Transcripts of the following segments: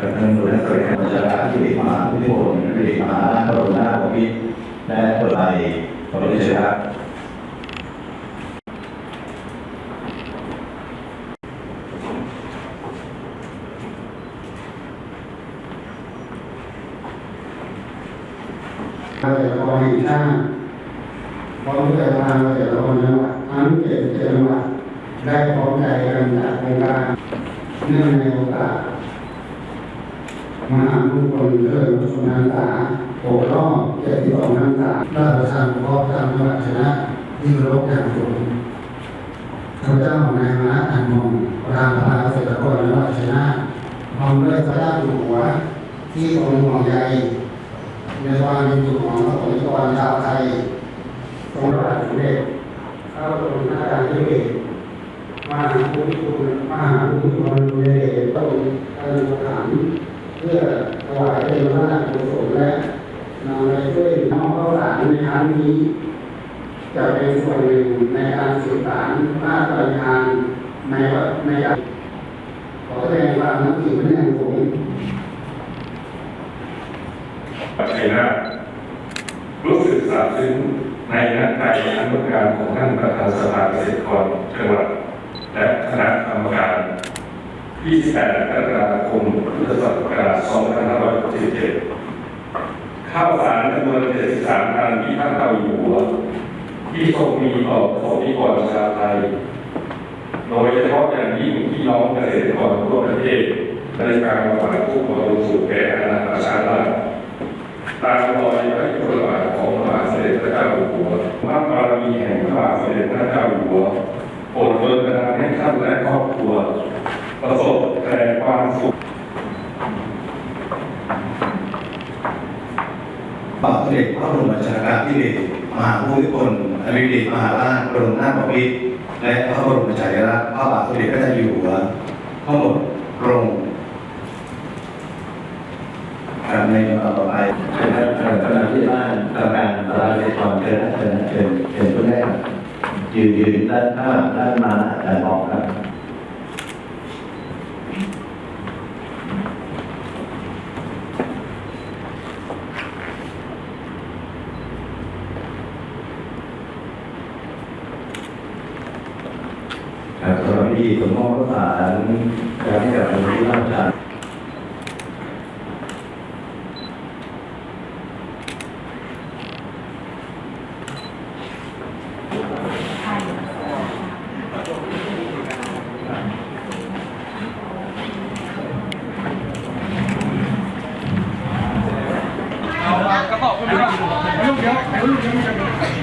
กับเงินบุญและสวยงามจะรักที่มาที่พลที่มาล้านพระองค์หน้าของพิษและเปิดไปขอบคุณครับเราจะคอยชาติพร้อจะาเรารอจังหทั้งเจ็ดจังหได้พร้อมใจกันจากโครงการเนื่องในโอกาส มหามงคลเลิศชนพรรษาโอรอบเจ็ดสิบสองพรรษาราชทานพร้อมทางจังหวัดชนะที่เคารพอย่างสูงข้าเจ้านายมาอันมงประธานสภาเกษตรกรจังหวัดชนะพร้อมด้วยพระเจ้าอยู่หัว ที่ทรงห่วงใยในความเป็นอยู่ของพระสงฆ์นิกรชาวไทยทรงพระบาทสมเด็จพระบรมนาถบพิตรมหาภูมิพลมหาภูมิพลอดุลยเดชพระองค์อนุสถาน เพื่อถวายเป็นพระราชกุศลและนำไปช่วยน้องข้าวสารในครั้งนี้ จะเป็นส่วนหนึ่งในการสื่อสารพระราชปฏิญาณในในการขอแสดงความนับถือเป็นอย่งสูงปัจจัยนะรู้สึกซาบซึ้งในน้ำใจอันงดงามของท่านประธานสภาเกษตรกรจังหวัดและคณะกรรมการ 28กรกฎาคมพุทธศักราช2567ข้าวสารจำนวน73ตันที่ท่านเจ้าอยู่หัวที่ทรงมีต่อประสบนิกรชาวไทย โดยเฉพาะอย่างยิ่งพี่น้องเกษตรกรทั่วประเทศในการบำบัดผู้บริสุทธิ์แก่อาประชารย์ตามรอยพระยุคลบาทของพระบาทสมเด็จพระเจ้าอยู่หัวพระบารมีแห่งพระบาทสมเด็จพระเจ้าอยู่หัวโปรดเบิกบานให้ท่านและครอบครัว ประสบแต่ความสุขปรับเด็จพระบรมชาการที่เบศรมหาภูมิพลอดุลยเดชมหาราชบรมนาถบพิตรและพระบรมฉายาลักษณ์พระบาทสมเด็จพระเจ้าอยู่หัวทั้งหมดตรงครับในลำดับต่อไปนะครับกำลังที่บ้านกรรมการสารเกษตรกรเชิญนเชิญเชิญเชิญคุณแรับยืนยืนด้านข้างด้านมาอาจารย์บอกครับ ครับสำหรับพิธีสมมอบข้าวสารการให้กับมูลที่ราชการ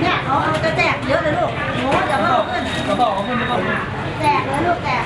เนี่ยเขาเอาจะแจกเยอะเลยลูกโน้ตเดี๋ยวเขาเอาขึ้นแจกเลยลูก แตกแล้วลูกแตก